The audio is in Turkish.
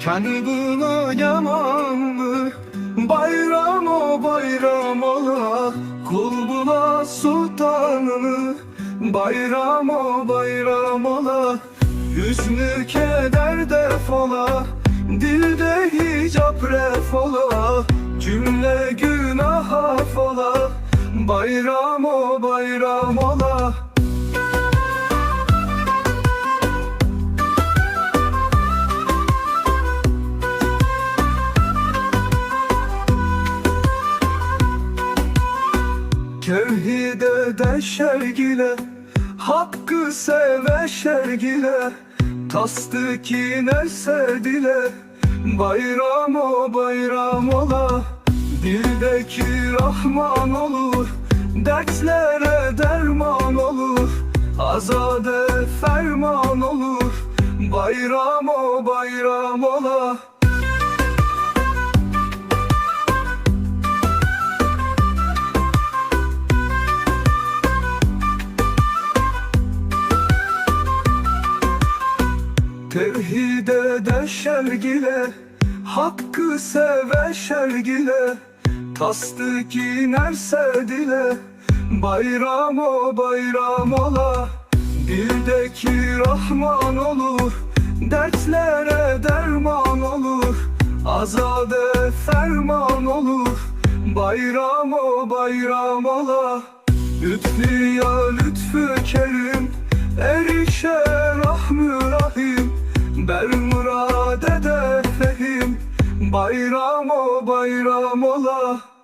Kendine yaman mı? Bayram o bayram ola. Kul bula sultanını Bayram o bayram ola. Hüznü keder defola Dilde hicap refola Cümle günah affola Bayram o bayram ola Tevhide de şergile Hakkı seve şergile Tasdık inerse dile Bayram o bayram ola. Dildeki Rahman olur Dertlere derman olur. Azade ferman olur Bayram o bayram ola Tevhide de şergile Hakkı seve şergile Tasdık inerse dile Bayram o bayram ola. Dildeki Rahman olur Dertlere derman olur Azade ferman olur. Bayram o bayram ola Lütfü Bayram o bayram ola